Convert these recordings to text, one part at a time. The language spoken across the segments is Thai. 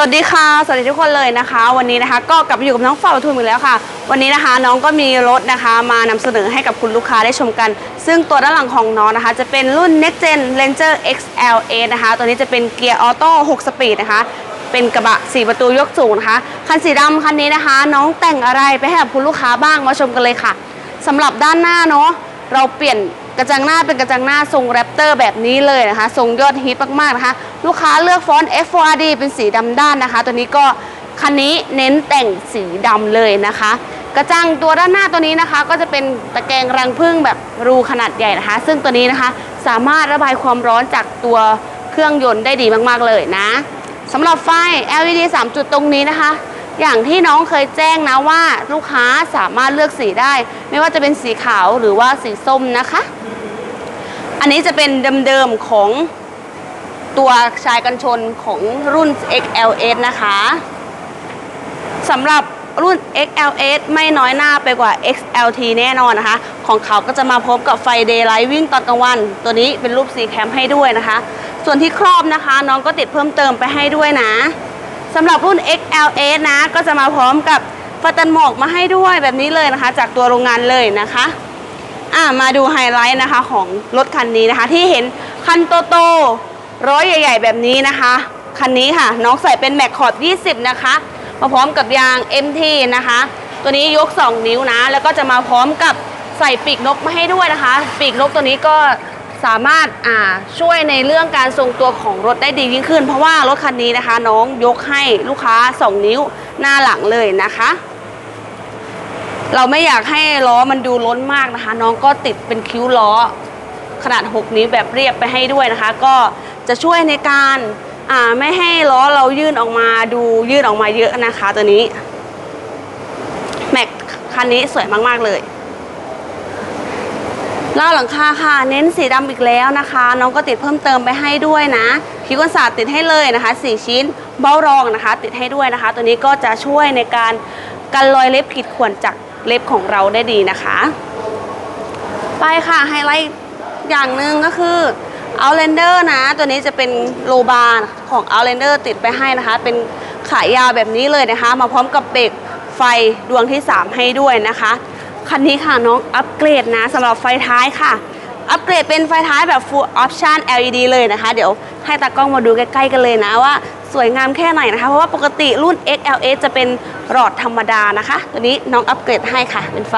สวัสดีค่ะ สวัสดีทุกคนเลยนะคะ วันนี้นะคะก็กลับมาอยู่กับน้องฝ่าประทุมอีกแล้วค่ะ วันนี้นะคะน้องก็มีรถนะคะ มานำเสนอให้กับคุณลูกค้าได้ชมกัน ซึ่งตัวด้านหลังของน้องนะคะ จะเป็นรุ่น Next Gen Ranger XLA นะคะ ตัวนี้จะเป็นเกียร์ออโต้6สปีดนะคะ เป็นกระบะ 4 ประตูยกสูงนะคะ คันสีดำคันนี้นะคะ น้องแต่งอะไรไปให้กับคุณลูกค้าบ้างมาชมกันเลยค่ะสำหรับด้านหน้าเนาะ เราเปลี่ยนกระจังหน้าเป็นกระจังหน้าทรงแรปเตอร์แบบนี้เลยนะคะ ทรงยอดฮิตมากๆนะคะ ลูกค้าเลือกฟอนต์ F4RD เป็นสีดำด้านนะคะ ตัวนี้ก็คันนี้เน้นแต่งสีดำเลยนะคะ กระจังตัวด้านหน้าตัวนี้นะคะ ก็จะเป็นตะแกรงรังผึ้งแบบรูขนาดใหญ่นะคะ ซึ่งตัวนี้นะคะสามารถระบายความร้อนจากตัวเครื่องยนต์ได้ดีมากๆเลยนะสำหรับไฟ LED 3 จุดตรงนี้นะคะ อย่างที่น้องเคยแจ้งนะว่าลูกค้าสามารถเลือกสีได้ ไม่ว่าจะเป็นสีขาวหรือว่าสีส้มนะคะ อันนี้จะเป็นเดิมๆของตัวชายกันชนของรุ่น XLS นะคะสำหรับรุ่น XLS ไม่น้อยหน้าไปกว่า XLT แน่นอนนะคะ ของเขาก็จะมาพบกับไฟ Daylight วิ่งตอนกลางวัน ตัวนี้เป็นรูปสีแคมให้ด้วยนะคะ ส่วนที่ครอบนะคะ น้องก็ติดเพิ่มเติมไปให้ด้วยนะ สำหรับรุ่น XLS นะ ก็จะมาพร้อมกับฟัตันหมอกมาให้ด้วยแบบนี้เลยนะคะ จากตัวโรงงานเลยนะคะอะมาดูไฮไลท์นะคะของรถคันนี้นะคะ ที่เห็นคันโตโตร้อยใหญ่ ๆ แบบนี้นะคะ คันนี้ค่ะ น้องใส่เป็นแม็กขอบ 20 นะคะ มาพร้อมกับยาง MT นะคะ ตัวนี้ยก 2 นิ้วนะ แล้วก็จะมาพร้อมกับใส่ปีกนกมาให้ด้วยนะคะ ปีกนกตัวนี้ก็ สามารถช่วยในเรื่องการทรงตัวของรถได้ดียิ่งขึ้น เพราะว่ารถคันนี้นะคะ น้องยกให้ลูกค้า 2 นิ้วหน้าหลังเลยนะคะ เราไม่อยากให้ล้อมันดูล้นมากนะคะ น้องก็ติดเป็นคิ้วล้อ ขนาด 6 นิ้วแบบเรียบไปให้ด้วยนะคะ ก็จะช่วยในการไม่ให้ล้อเรายื่นออกมาดูยื่นออกมาเยอะนะคะ ตัวนี้แม็กคันนี้สวยมาก ๆ เลย ล่าหลังคาค่ะ เน้นสีดำอีกแล้วนะคะ น้องก็ติดเพิ่มเติมไปให้ด้วยนะคิวกันศาสตร์ติดให้เลยนะคะ 4 ชิ้นเบ้ารองนะคะ ติดให้ด้วยนะคะ ตัวนี้ก็จะช่วยในการกันรอยเล็บขีดข่วนจากเล็บของเราได้ดีนะคะ ไปค่ะไฮไลท์อย่างหนึ่งก็คือ Outlander นะ ตัวนี้จะเป็นโลบาร์ของ Outlander ติดไปให้นะคะ เป็นขายาวแบบนี้เลยนะคะ มาพร้อมกับเบรกไฟดวงที่ 3 ให้ด้วยนะคะ คันนี้ค่ะน้องอัปเกรดนะสำหรับไฟท้ายค่ะ อัปเกรดเป็นไฟท้ายแบบ full option LED เลยนะคะ เดี๋ยวให้ตากล้องมาดูใกล้ๆกันเลยนะว่าสวยงามแค่ไหนนะคะ เพราะว่าปกติรุ่น XLS จะเป็นหลอดธรรมดานะคะ ตัวนี้น้องอัปเกรดให้ค่ะ เป็นไฟ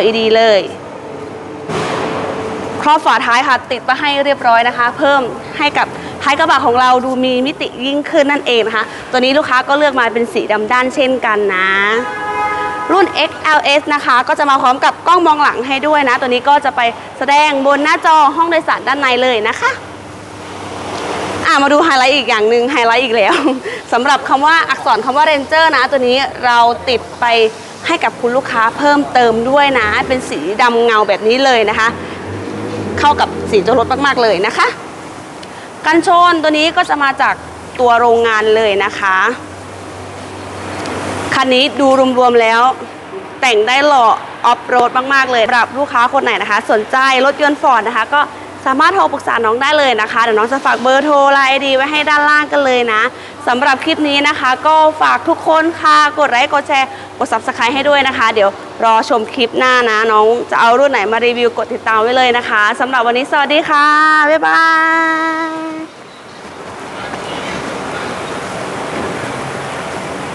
LED เลยครอบฝาท้ายค่ะ ติดมาให้เรียบร้อยนะคะ เพิ่มให้กับท้ายกระบะของเราดูมีมิติยิ่งขึ้นนั่นเองนะคะ ตัวนี้ลูกค้าก็เลือกมาเป็นสีดำด้านเช่นกันนะ รุ่น XLS นะคะ ก็จะมาพร้อมกับกล้องมองหลังให้ด้วยนะ ตัวนี้ก็จะไปแสดงบนหน้าจอห้องโดยสารด้านในเลยนะคะอะมาดูไฮไลท์อีกอย่างหนึ่งไฮไลท์อีกแล้วสำหรับคำว่าอักษรคำว่า Ranger นะ ตัวนี้เราติดไปให้กับคุณลูกค้าเพิ่มเติมด้วยนะ เป็นสีดำเงาแบบนี้เลยนะคะ เข้ากับสีตัวรถมากๆเลยนะคะ กันชนตัวนี้ก็จะมาจากตัวโรงงานเลยนะคะ คันนี้ดูรวมๆแล้ว แต่งได้หล่อออฟโรดมากๆเลยสำหรับลูกค้าคนไหนนะคะ สนใจรถยนต์ฟอร์ดนะคะ ก็สามารถโทรปรึกษาน้องได้เลยนะคะ เดี๋ยวน้องจะฝากเบอร์โทรไลน์ดีไว้ให้ด้านล่างกันเลยนะสำหรับคลิปนี้นะคะ ก็ฝากทุกคนค่ะกดไลค์กดแชร์กด subscribe ให้ด้วยนะคะ เดี๋ยวรอชมคลิปหน้านะ น้องจะเอารุ่นไหนมารีวิวกดติดตามไว้เลยนะคะสำหรับวันนี้สวัสดีค่ะ บ๊ายบาย